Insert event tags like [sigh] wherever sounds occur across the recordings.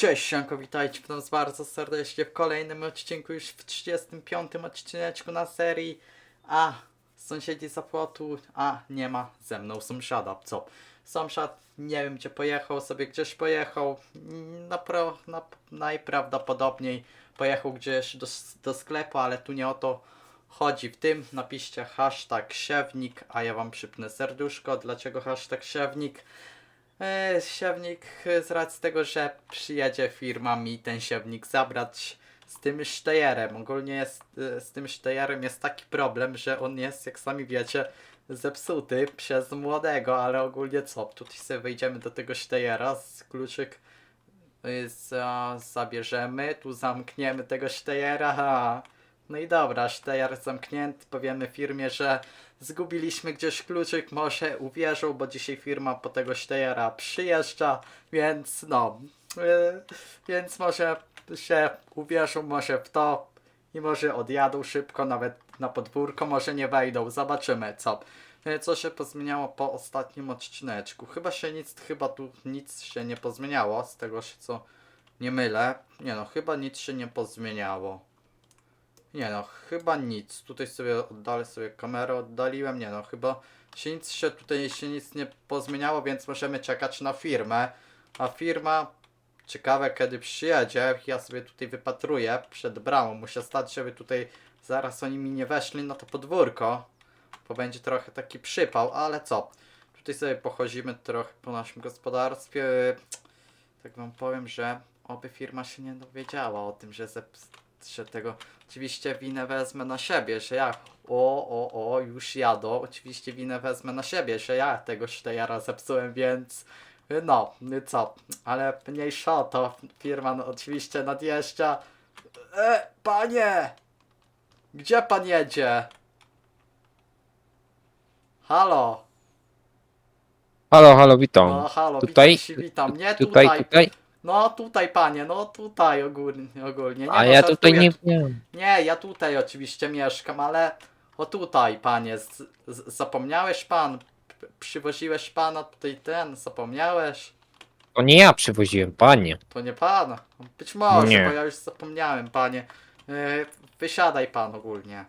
Cześć, Sianko, witajcie was bardzo serdecznie w kolejnym odcinku, już w 35 odcineczku na serii. A, sąsiedzi za płotu, a nie ma ze mną sąsiada, co? Sąsiad, nie wiem gdzie pojechał, sobie gdzieś pojechał, napro, nap, najprawdopodobniej pojechał gdzieś do, do sklepu, ale tu nie o to chodzi. W tym napiszcie hashtag siewnik, a ja wam przypnę serduszko. Dlaczego hashtag siewnik? E, siewnik e, z racji tego, że przyjedzie firma mi ten siewnik zabrać z tym sztejerem. Ogólnie jest, e, z tym sztejerem jest taki problem, że on jest, jak sami wiecie, zepsuty przez młodego, ale ogólnie co? Tutaj sobie wejdziemy do tego sztejera, z kluczyk y, za, zabierzemy, tu zamkniemy tego sztejera. No i dobra, sztejer zamknięty, powiemy firmie, że zgubiliśmy gdzieś kluczyk, może uwierzą, bo dzisiaj firma po tego sztejera przyjeżdża, więc no, y, więc może się uwierzą może w to i może odjadą szybko, nawet na podwórko, może nie wejdą, zobaczymy co. Y, Co się pozmieniało po ostatnim odcineczku? Chyba się nic, chyba tu nic się nie pozmieniało, z tego się co nie mylę. Nie no, chyba nic się nie pozmieniało. Nie no, chyba nic. Tutaj sobie oddalę sobie kamerę, oddaliłem. Nie no, chyba się nic się tutaj się nic nie pozmieniało, więc możemy czekać na firmę. A firma, ciekawe kiedy przyjedzie, ja sobie tutaj wypatruję przed bramą. Muszę stać, żeby tutaj zaraz oni mi nie weszli na to podwórko, bo będzie trochę taki przypał, ale co? Tutaj sobie pochodzimy trochę po naszym gospodarstwie. Tak wam powiem, że oby firma się nie dowiedziała o tym, że, że tego Oczywiście winę wezmę na siebie, że ja. O, o, o, już jadą. Oczywiście winę wezmę na siebie, że ja tego sztejara zepsułem, więc. No, co? Ale mniejsza o to. Firma no, oczywiście nadjeżdża. E, panie! Gdzie pan jedzie? Halo? Halo, halo, witam. No, halo, Tutaj? witam, się, witam. Nie tutaj, tutaj. No tutaj, panie, no tutaj ogólnie. ogólnie. Nie, A no, ja tutaj żartuję. nie wiem. Nie, ja tutaj oczywiście mieszkam, ale o tutaj, panie, z, z, zapomniałeś pan? P- Przywoziłeś pana tutaj ten, zapomniałeś? To nie ja przywoziłem, panie. To nie pan? Być może, Nie. bo ja już zapomniałem, panie. Yy, wysiadaj pan ogólnie.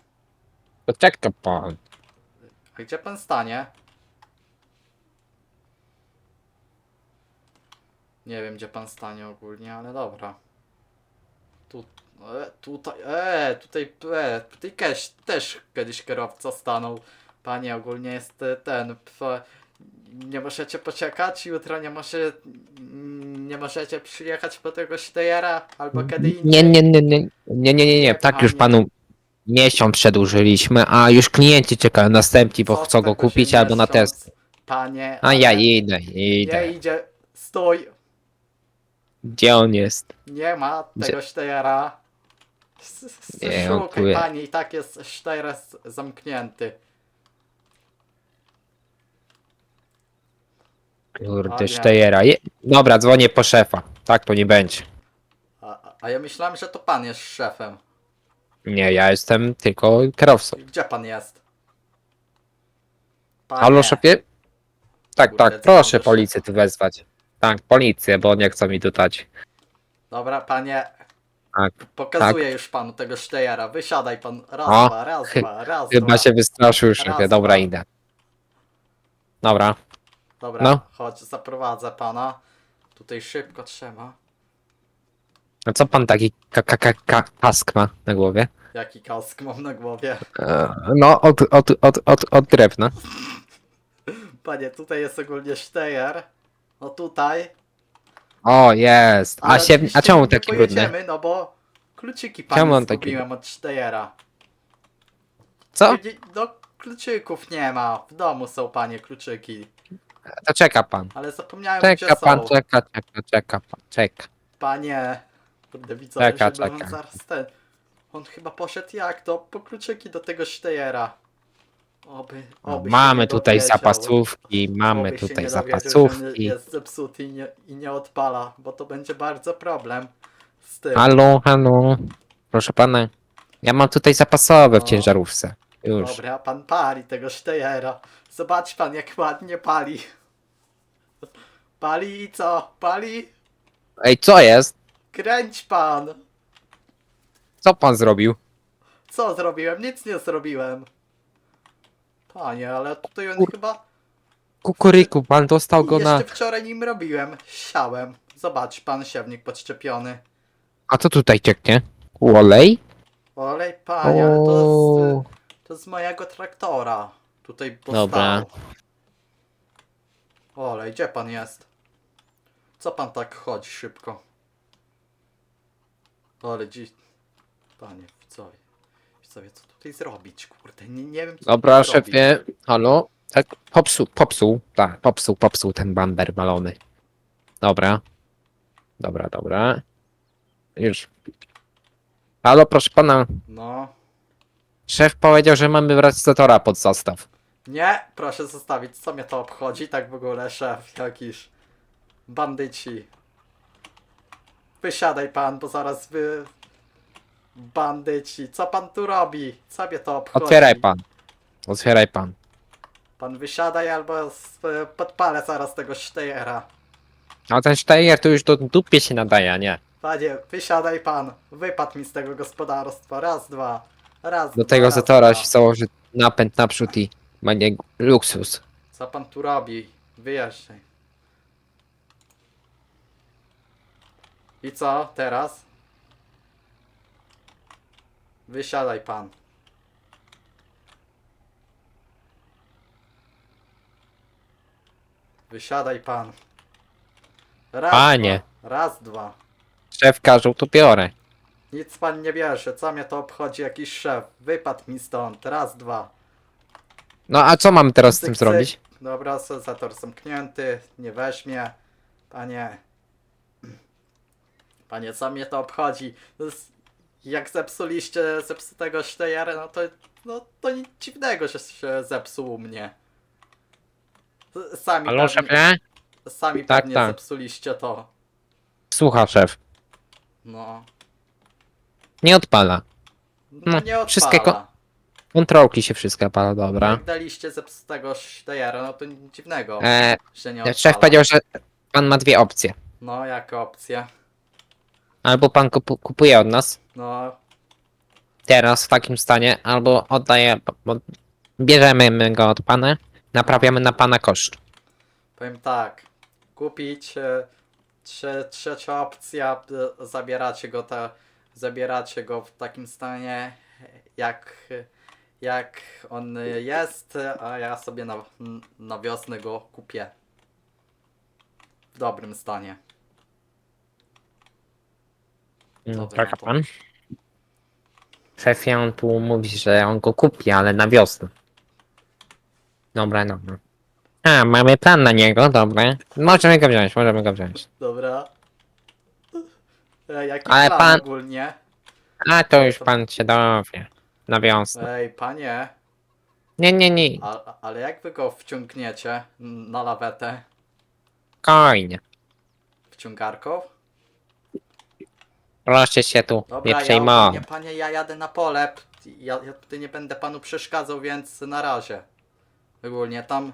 To czeka pan. A gdzie pan stanie? Nie wiem, gdzie pan stanie ogólnie, ale dobra. Tu, e, tutaj, e, tutaj, e, tutaj też, też kiedyś kierowca stanął. Panie, ogólnie jest e, ten, p, nie możecie poczekać, jutro nie może, mm, nie możecie przyjechać po tego Steyera, albo kiedy indziej. Nie, nie, nie, nie, nie, nie, nie, nie. Tak już panu miesiąc przedłużyliśmy, a już klienci czekają następni, bo Co chcą go tego, kupić albo na test. Panie, A ja ale idę, nie idę. idzie, stój, Gdzie on jest? Nie ma tego Steyera. Nie, Szukaj dziękuję. pani, i tak jest Steyer zamknięty. Kurde, nie. Steyera. Je- Dobra, dzwonię po szefa. Tak to nie będzie. A, a- ja myślałem, że to pan jest szefem. Nie, ja jestem tylko kierowcą. Gdzie pan jest? Panie, Halo, szefie? Tak, Kurde, tak, proszę policję tu wezwać. Tak, policję, bo nie chcą mi tutaj. Dobra, panie. Tak, Pokazuję już panu tego Steyera. Wysiadaj pan. Raz, O, dwa, raz, chy- dwa, raz, Chyba dwa. się wystraszył szefie. Raz, Dobra, dwa. idę. Dobra. Dobra, no. chodź, zaprowadzę pana. Tutaj szybko trzeba. A co pan taki ka ka ka ka kask ma na głowie? Jaki kask mam na głowie? E, No, od, od, od, od, od drewna. Panie, tutaj jest ogólnie Steyer. No tutaj. O, jest. A, Ale się, oczywiście a czemu nie taki brudny? pojedziemy, No bo kluczyki Czemu pani on taki- zgubiłem od Steyera. Co? Nie- No kluczyków nie ma. W domu są panie kluczyki. To czeka pan. Ale zapomniałem Czeka gdzie pan, są. czeka, czeka, czeka pan, czeka. Panie. Kurde widzowie, Czeka, żeby on czeka. zaraz ten. On chyba poszedł jak to? Po kluczyki do tego Steyera. Oby, oby Mamy tutaj dowiedział. zapasówki, mamy Oby tutaj zapasówki. Jest zepsuty i nie, i nie odpala, bo to będzie bardzo problem z tym. Halo, halo. Proszę pana. Ja mam tutaj zapasowe w No. ciężarówce. Już. Dobra, pan pali tego Steyera. Zobacz pan jak ładnie pali. Pali i co? Pali? Ej, co jest? Kręć pan! Co pan zrobił? Co zrobiłem? Nic nie zrobiłem. Panie, ale tutaj on Kur- chyba... Kukuryku, pan dostał go Jeszcze na... wczoraj nim robiłem. Siałem. Zobacz, pan siewnik podszczepiony. A co tutaj cieknie? Olej? Olej, panie, ale to z, to z mojego traktora. Tutaj Dobra. postało. Olej, gdzie pan jest? Co pan tak chodzi szybko? Ale dzi... Panie, co? Co co tutaj zrobić, kurde? Nie, nie wiem, co Dobra, tutaj zrobić. szefie, halo? Tak, popsuł, popsuł, tak, popsuł, popsuł ten bamber balony. Dobra. Dobra, dobra. Już. Halo, proszę pana. No. Szef powiedział, że mamy brać statora pod zastaw. Nie, proszę zostawić, co mnie to obchodzi, tak w ogóle, szef, jakiś bandyci. Wysiadaj pan, bo zaraz wy... Bandyci, co pan tu robi? Co mnie to obchodzi? Otwieraj pan. Otwieraj pan. Pan wysiadaj albo z, podpalę zaraz tego sztejera. A ten Steyer to już do dupie się nadaje, a nie? Panie, wysiadaj pan, wypadł mi z tego gospodarstwa, raz, dwa, raz, Do dwa, tego raz, zatora dwa. się założy napęd naprzód i będzie luksus. Co pan tu robi? Wyjeżdżaj. I co teraz? Wysiadaj pan. Wysiadaj pan. Raz, Panie. Dwa. Raz, dwa. Szef każą, to biorę. Nic pan nie bierze, co mnie to obchodzi jakiś szef? Wypadł mi stąd. Raz, dwa. No a co mam teraz z tym Cyk, zrobić? Dobra, zator zamknięty, nie weźmie. Panie. Panie, co mnie to obchodzi? To jest- Jak zepsuliście zepsutego Steyera, no to, no to nic dziwnego, że się zepsuł u mnie. Sami Halo, pewnie, szefie? sami Tak, pewnie tak. zepsuliście to. Słucha szef. No. Nie odpala. no No, nie odpala. wszystkie ko- Kontrolki się wszystko pala, dobra. Jak daliście zepsutego Steyera, no to nic dziwnego, E, że nie odpala. szef powiedział, że pan ma dwie opcje. No, jaka opcja? Albo pan kupu- kupuje od nas No, teraz w takim stanie, albo oddaje, bo bierzemy go od pana, naprawiamy na pana koszt. Powiem tak, kupić e, trze, trzecia opcja, e, zabieracie go ta, zabieracie go w takim stanie jak, jak on jest, a ja sobie na, na wiosnę go kupię w dobrym stanie. No, czeka to- pan. Szefie, on tu mówi, że on go kupi, ale na wiosnę. Dobra, dobra. A, mamy plan na niego, dobra. Możemy go wziąć, możemy go wziąć. Dobra. E, Jaki Ale plan pan- ogólnie? A, to już pan się dowie. Na wiosnę. Ej, panie, Nie, nie, nie. a, ale jak wy go wciągniecie na lawetę? Spokojnie. Wciągarką? Proszę się tu Dobra, nie ja przejmować. ogólnie, panie, ja jadę na pole. Ja, ja tutaj nie będę panu przeszkadzał, więc na razie. Ogólnie tam,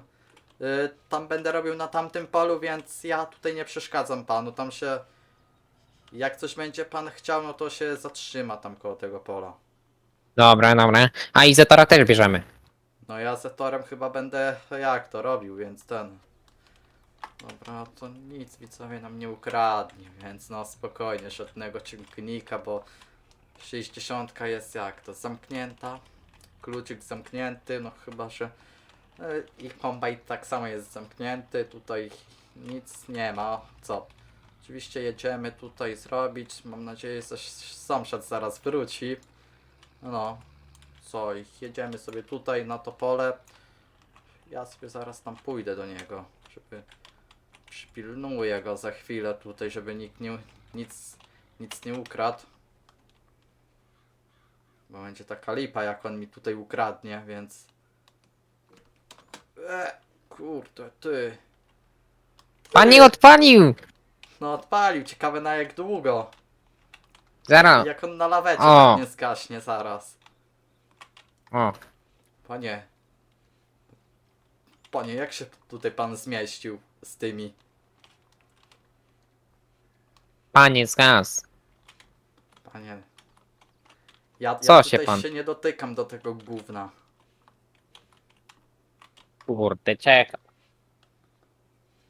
y, tam będę robił na tamtym polu, więc ja tutaj nie przeszkadzam panu. Tam się, jak coś będzie pan chciał, no to się zatrzyma tam koło tego pola. Dobra, dobra. A i Zetora też bierzemy. No ja z chyba będę jak to robił, więc ten. Dobra, to nic widzowie nam nie ukradnie, więc no spokojnie, żadnego ciągnika, bo 60 jest jak to zamknięta. Kluczyk zamknięty, no chyba, że y, i kombajn tak samo jest zamknięty, tutaj nic nie ma. Co? Oczywiście jedziemy tutaj zrobić, mam nadzieję, że sąsiad zaraz wróci. No, co, jedziemy sobie tutaj na to pole. Ja sobie zaraz tam pójdę do niego, żeby przypilnuję go za chwilę tutaj, żeby nikt nie, nic, nic nie ukradł. Bo będzie taka lipa, jak on mi tutaj ukradnie, więc... E, kurde, ty. Pan nie odpalił! No odpalił, ciekawe na jak długo. Zaraz. Jak on na lawecie O. tak nie zgaśnie zaraz. O, Panie. Panie, jak się tutaj pan zmieścił z tymi? panie, zgas. Panie. Ja, Co ja się tutaj pan- się nie dotykam do tego gówna. Kurde, czekam.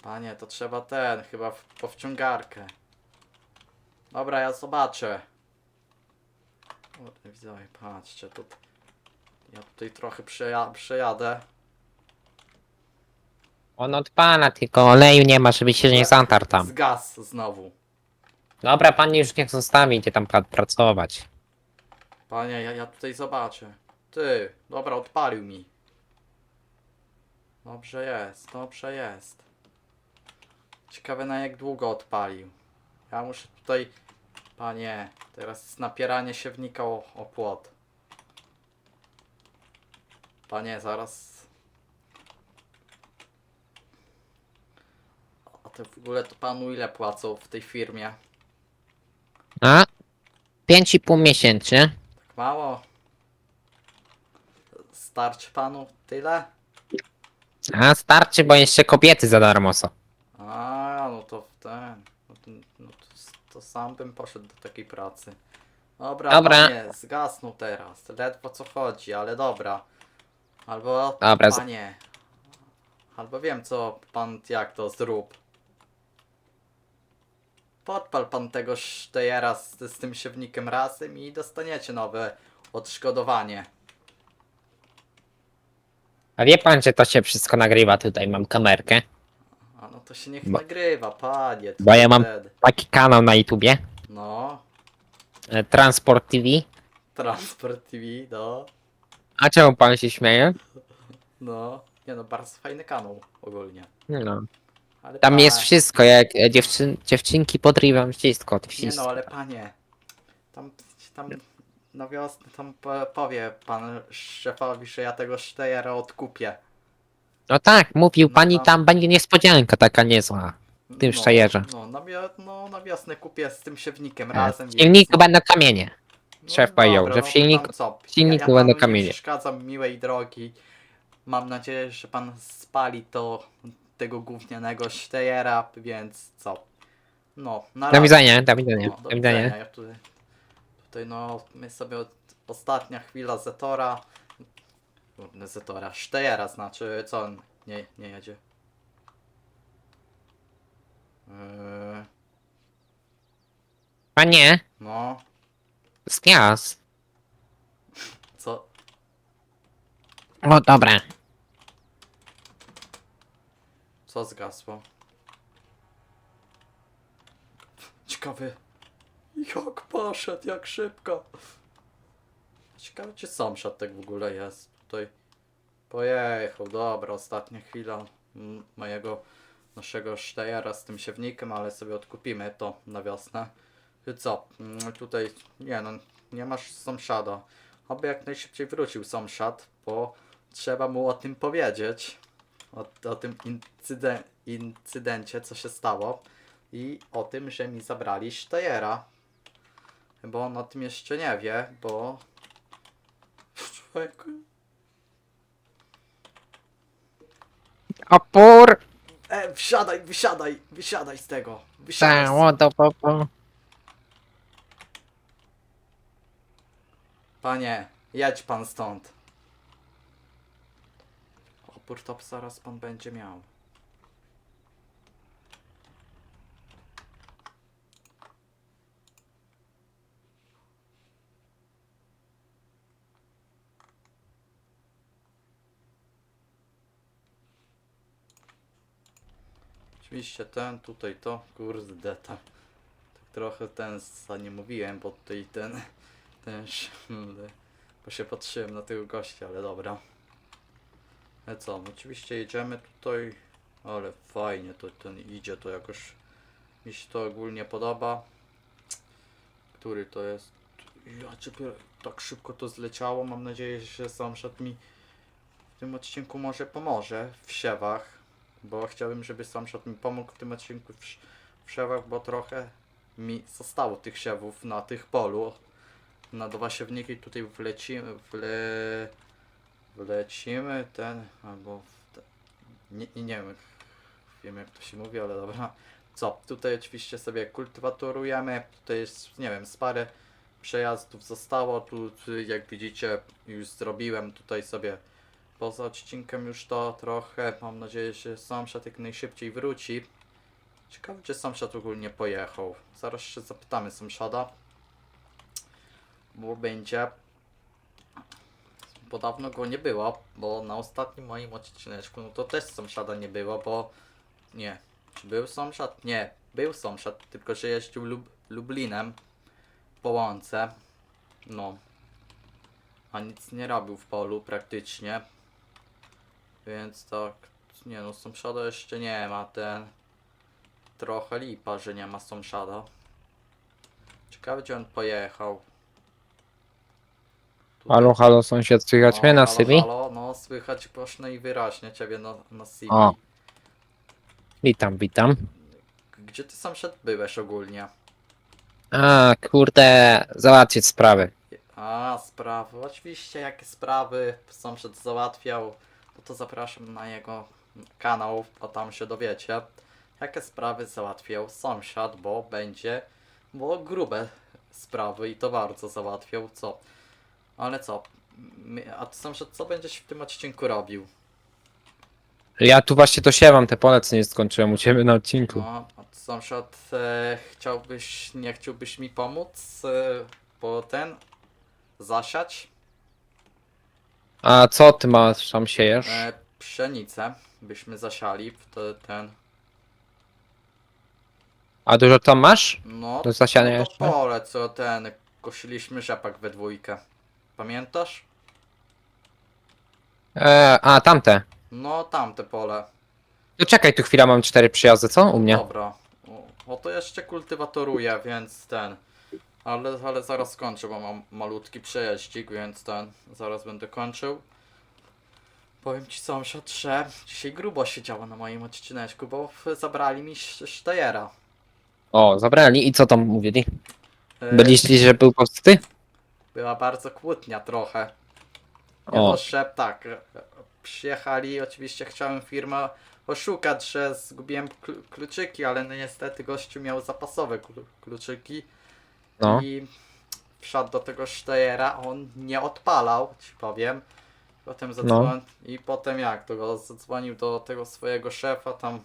Panie, to trzeba ten, chyba w, po wciągarkę. Dobra, ja zobaczę. Kurde, widzowie, patrzcie, tu... Ja tutaj trochę przeja przejadę. On odpala, tylko oleju nie ma, żeby się nie zatarł tam. Zgas znowu. Dobra, pan już niech zostawi, idzie tam pra- pracować. Panie, ja, ja tutaj zobaczę. Ty, dobra, odpalił mi. Dobrze jest, dobrze jest. Ciekawe na jak długo odpalił. Ja muszę tutaj... Panie, teraz jest napieranie siewnika o, o płot. Panie, zaraz... A to w ogóle to panu ile płacą w tej firmie? A? 5,5 miesięcy. Tak mało? Starczy panu tyle? A starczy, bo jeszcze kobiety za darmo są. A, no to w ten. No to, no to, to sam bym poszedł do takiej pracy. Dobra, Dobra. panie, zgasnął teraz. Ledwo co chodzi, ale dobra. Albo Dobra, z- panie. Albo wiem co pan jak to zrób. Podpal pan tego sztejera z, z tym siewnikiem razem i dostaniecie nowe odszkodowanie. A wie pan, że to się wszystko nagrywa tutaj, mam kamerkę. A no to się niech Bo- nagrywa, panie. Bo ja mam- wtedy. Taki kanał na YouTubie. No, e, Transport TV. Transport TV, no. A czemu pan się śmieje? No, nie no, bardzo fajny kanał ogólnie. No. Ale Tam panie, jest wszystko, jak e, dziewczyn, dziewczynki podrywam, wszystko, Nie wszystko. no, ale panie, tam, tam na wiosnę tam po, powie pan szefowi, że ja tego Steyera odkupię. No tak, mówił No pan i tam- będzie niespodzianka taka niezła. W tym no, Steyerze. No na, wio- no, na wiosnę kupię z tym siewnikiem E, razem. W więc- silniku będą kamienie. no szef powiedział, dobra, że no w to silniku- tam co? w silniku ja będą panu kamienie. Nie przeszkadzam miłej drogi. Mam nadzieję, że pan spali to tego gównianego Steyera, więc co? No, na Do razie. widzenia, do widzenia, No, do widzenia. Ja tutaj, tutaj no, my sobie od, ostatnia chwila Zetora. Kurde, Zetora, Steyera znaczy, co on nie, nie jedzie? Yy, Panie, no, zgaz. co? O, dobra. Co zgasło? Ciekawy. Jak poszedł, jak szybko. Ciekawe, czy sąsiad tak w ogóle jest. Tutaj pojechał. Dobra, ostatnia chwila mojego naszego Steyera z tym siewnikiem, ale sobie odkupimy to na wiosnę. I co? Tutaj, nie no, nie masz sąsiada. Oby jak najszybciej wrócił sąsiad, bo trzeba mu o tym powiedzieć o, o tym incyden, incydencie, co się stało i o tym, że mi zabrali Steyera. Bo on o tym jeszcze nie wie, bo... [laughs] Człowieku... Opór! E, wsiadaj, wysiadaj, wysiadaj z tego. Wysiadaj z... Stało do popo. Panie, jedź pan stąd. Opór to zaraz pan będzie miał. Oczywiście ten, tutaj to, kurde, tak, tak trochę ten, nie mówiłem, bo tutaj ten, ten, bo się patrzyłem na tego gościa, ale dobra. Ale co, oczywiście jedziemy tutaj, ale fajnie to ten idzie, to jakoś mi się to ogólnie podoba. Który to jest? Ja ciebie tak szybko to zleciało, mam nadzieję, że sąsiad mi w tym odcinku może pomoże w siewach, bo chciałbym, żeby sąsiad mi pomógł w tym odcinku w, w siewach, bo trochę mi zostało tych siewów na tych polu. Na dwa siewniki tutaj wlecimy, wle, wlecimy ten, albo w te, nie, nie wiem, wiem jak to się mówi, ale dobra. Co, tutaj oczywiście sobie kultywatorujemy, tutaj jest, nie wiem, z parę przejazdów zostało. Tu, jak widzicie, już zrobiłem tutaj sobie poza odcinkiem już to trochę. Mam nadzieję, że sąsiad jak najszybciej wróci. Ciekawe, czy sąsiad ogólnie pojechał. Zaraz się zapytamy sąsiada. Bo będzie. Bo dawno go nie było, bo na ostatnim moim odcineczku, no to też sąsiada nie było, bo nie. Czy był sąsiad? Nie, był sąsiad, tylko że jeździł Lub Lublinem po łące. No. A nic nie robił w polu praktycznie. Więc tak, nie no, sąsiada jeszcze nie ma, ten trochę lipa, że nie ma sąsiada. Ciekawe, gdzie on pojechał. Halo, halo, sąsiad, słychać mnie na halo? Halo, no słychać głośno i wyraźnie ciebie na, na CV. O. Witam, witam. Gdzie ty sąsiad byłeś ogólnie? A, kurde, załatwić sprawy. A, sprawy. Oczywiście, jakie sprawy sąsiad załatwiał, no to zapraszam na jego kanał, a tam się dowiecie, jakie sprawy załatwiał sąsiad, bo będzie, bo grube sprawy i to bardzo załatwiał, co? Ale co? A ty sąsiad, co będziesz w tym odcinku robił? Ja tu właśnie to siewam, te pole co nie skończyłem u ciebie na odcinku. No, a ty sąsiad, e, chciałbyś, nie chciałbyś mi pomóc, e, po ten, zasiać? A co ty masz, tam siejesz? E, pszenicę byśmy zasiali w te, ten. A dużo tam masz? No, Do zasiania to jeszcze? pole, co ten. Kosiliśmy rzepak we dwójkę. Pamiętasz? E, a, tamte. No, tamte pole. To czekaj, tu chwila, mam cztery przyjazdy, co? U mnie. Dobra. O, o to jeszcze kultywatoruję, więc ten. Ale, ale zaraz kończę, bo mam malutki przejeździk, więc ten. Zaraz będę kończył. Powiem ci sąsiad, że dzisiaj grubo się działo na moim odcineczku, bo w- zabrali mi sz- Steyera. O, zabrali i co tam mówili? E, Byliście, że był posty? Była bardzo kłótnia trochę. O. O. tak, przyjechali, oczywiście chciałem firmę oszukać, że zgubiłem klu- kluczyki, ale no niestety gościu miał zapasowe klu- kluczyki No. i wszedł do tego Steyera, on nie odpalał, ci powiem. Potem zadzwonił i potem jak, to go zadzwonił do tego swojego szefa tam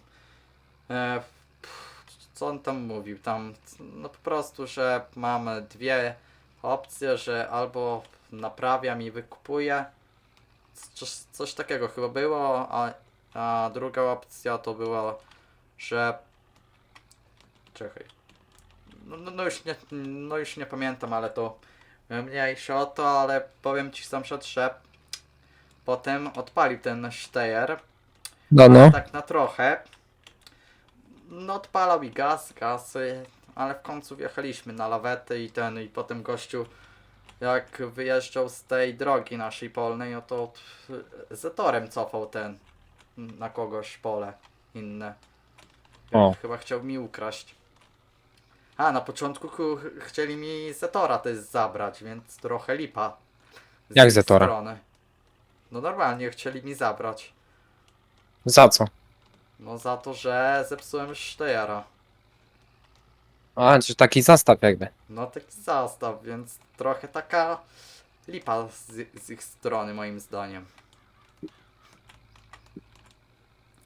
e, pff, co on tam mówił, tam no po prostu, że mamy dwie opcje, że albo naprawiam i wykupuję, coś, coś takiego chyba było, a, a druga opcja to była, że czekaj, no, no, no, już nie, no już nie pamiętam, ale to mniejsze o to, ale powiem ci sąsiad, że potem odpalił ten Steyer, No, no. tak na trochę. No odpalał i gaz, gaz, ale w końcu wjechaliśmy na lawetę i ten, i potem gościu jak wyjeżdżał z tej drogi naszej polnej, no to zetorem cofał ten na kogoś pole inne. O. Chyba chciał mi ukraść. A, na początku ku- chcieli mi Zetora też zabrać, więc trochę lipa. z Jak ich Zetora? Strony. No normalnie chcieli mi zabrać. Za co? No za to, że zepsułem Steyera. A, czy taki zastaw jakby. No taki zastaw, więc trochę taka lipa z, z ich strony moim zdaniem.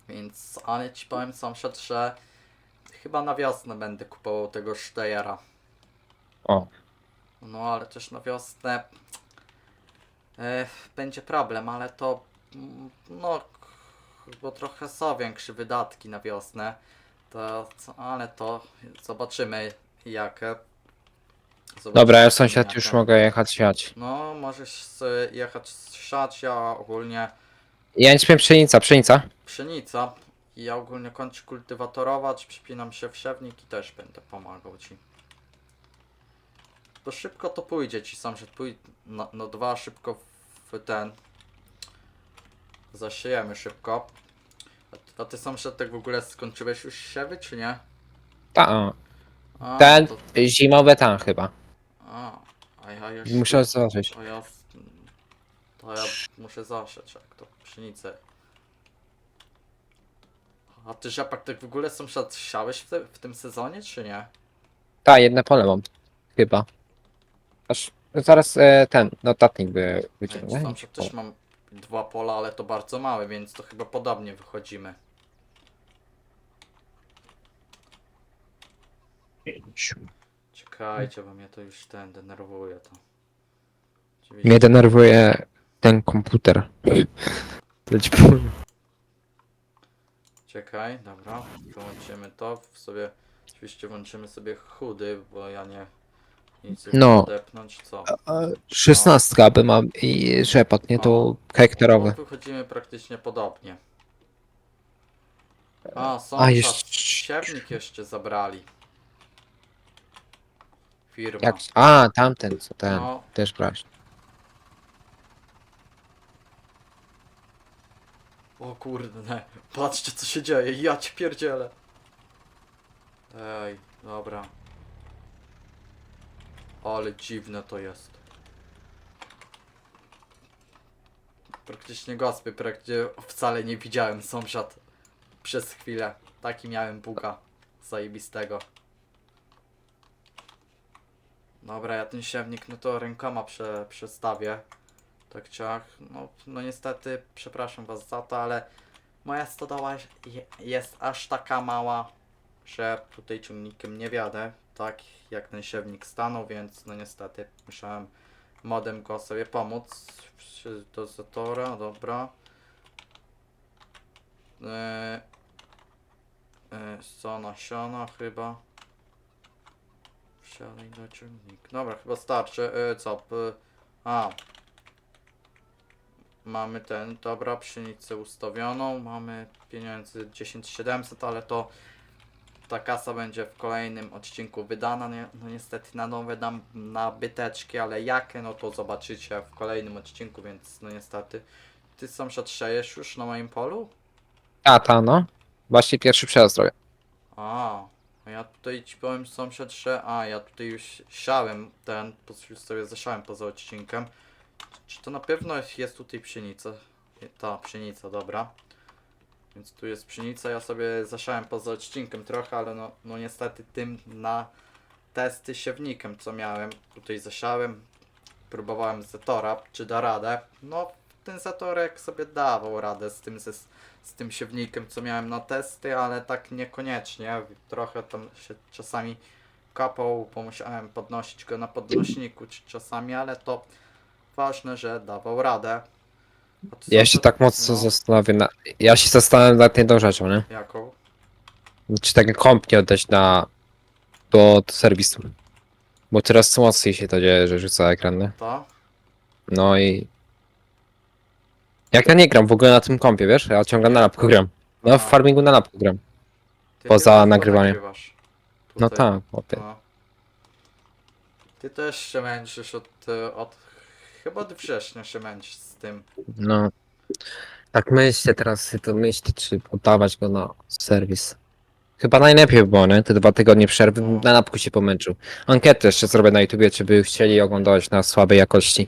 Więc, ale ci powiem sąsiad, że chyba na wiosnę będę kupował tego Steyera. O. No ale też na wiosnę e, będzie problem, ale to mm, no k- bo trochę są większe wydatki na wiosnę. To, ale to zobaczymy jakie. Zobaczymy, Dobra, ja sąsiad jakie. już mogę jechać siać. No, możesz jechać siać, ja ogólnie Ja nic mnie pszenica, pszenica. pszenica. Ja ogólnie kończę kultywatorować, przypinam się w siewnik i też będę pomagał ci. To szybko to pójdzie ci sąsiad, pój no, no dwa szybko w ten. Zasiejemy szybko. A ty, sąsiad tak w ogóle skończyłeś już siewy, czy nie? Ta, A, ten to, zimowe tam chyba. a, a ja jeszcze... Muszę zobaczyć. To ja, to ja muszę zasiać jak to pszenicę. A ty rzepak tak w ogóle sąsiad siałeś w, te, w tym sezonie czy nie? Ta, jedne pole mam. Chyba. Aż zaraz e, ten notatnik by Ej, wyciągnę. Tam też mam dwa pola, ale to bardzo małe, więc to chyba podobnie wychodzimy. Czekajcie, bo mnie to już ten denerwuje to. Oczywiście. Mnie denerwuje ten komputer. To ci powiem. Czekaj, dobra, wyłączymy to, w sobie, oczywiście włączymy sobie chudy, bo ja nie nic nie No. odepnąć, co? Szesnastka by mam i rzepak, nie to No, hektarowe. wychodzimy praktycznie podobnie. A, są A, jeszcze... jeszcze- siewnik jeszcze zabrali. Firma. Jak... A, tamten, co ten. No, Też brać. o kurde, patrzcie co się dzieje, ja ci pierdzielę. Ej, dobra. Ale dziwne to jest. Praktycznie gospy, praktycznie wcale nie widziałem sąsiad przez chwilę. Taki miałem buga zajebistego. Dobra, ja ten siewnik no to rękoma prze, przestawię. Tak ciach. No, no niestety, przepraszam was za to, ale moja stodoła je- jest aż taka mała, że tutaj ciągnikiem nie wiadę, tak jak ten siewnik stanął, więc no niestety musiałem modem go sobie pomóc. Do zatora, dobra. Eee, eee, co nasiona chyba. Wsiadaj do ciągnika. Dobra, chyba starczy. Eee, co? P a. Mamy ten, dobra, pszenicę ustawioną. Mamy pieniędzy 10700, ale to ta kasa będzie w kolejnym odcinku wydana. No niestety na nowe nam nabyteczki, ale jakie, no to zobaczycie w kolejnym odcinku, więc no niestety. Ty sąsiad szejesz już na moim polu? A, ta no. Właśnie pierwszy przejazd robię. A, a ja tutaj ci powiem sąsiad, że a ja tutaj już siałem ten, już sobie zasiałem poza odcinkiem. Czy to na pewno jest tutaj pszenica? Ta pszenica, dobra. Więc tu jest pszenica, ja sobie zasiałem poza odcinkiem trochę, ale no, no niestety tym na testy siewnikiem co miałem, tutaj zasiałem, próbowałem Zetora, czy da radę. No ten Zetorek sobie dawał radę z tym, ze, z tym siewnikiem, co miałem na testy, ale tak niekoniecznie. Trochę tam się czasami kapał, bo musiałem podnosić go na podnośniku czy czasami, ale to ważne, że dawał radę. Ja się tak mocno no, zastanawiam. Na... Ja się zastanawiam nad jedną rzeczą, nie? Jaką? Czy tak komp nie oddać na... do, do serwisu. Bo coraz mocniej się to dzieje, że rzuca ekran, nie? To? No i... Jak ja nie gram w ogóle na tym kompie, wiesz? Ja ciągle na lapku gram. No A. w farmingu na lapku gram. Ty Poza chyba nagrywaniem. nagrywasz No tutaj. tak, chłopie. No. Ty też się męczysz od, od chyba od września się męczysz z tym. No. Tak myślę teraz, to myślę, czy oddawać go na serwis. Chyba najlepiej by było, nie? Te dwa tygodnie przerwy na lapku się pomęczył. Ankietę jeszcze zrobię na YouTubie, czy by chcieli oglądać na słabej jakości.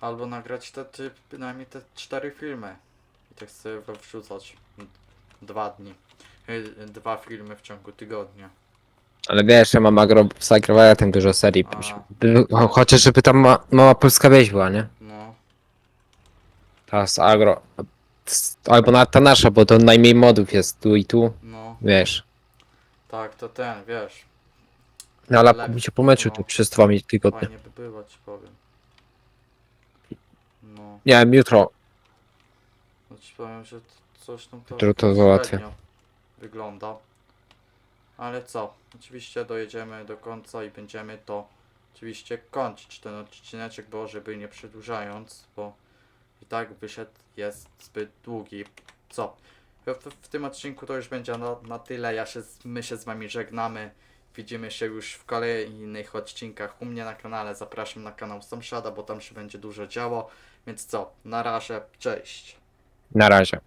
Albo nagrać te, te bynajmniej te cztery filmy. I tak sobie wrzucać dwa dni. Y, Dwa filmy w ciągu tygodnia. Ale wiesz, ja mam agro, z agrowatem dużo serii. A. Cho- Chociaż żeby tam ma, mała polska wieś była, nie? No, Ta z agro. z- Albo nawet ta nasza, bo to najmniej modów jest tu i tu, no, wiesz. tak, to ten, wiesz. Na lapku Lepiej, bym się pomęczył no. tu przez dwa mi- tygodnie. Fajnie by było, ci powiem. No, Nie wiem, jutro. no ci powiem, że t- coś tam to, Jutro to załatwię. średnio wygląda. Ale co, oczywiście dojedziemy do końca i będziemy to oczywiście kończyć ten odcineczek, bo żeby nie przedłużając, bo i tak wyszedł jest zbyt długi. Co? W, w, tym odcinku to już będzie na, na tyle. Ja się, my się z wami żegnamy. Widzimy się już w kolejnych odcinkach u mnie na kanale. Zapraszam na kanał Sąsiada, bo tam się będzie dużo działo. Więc co? Na razie, cześć. Na razie.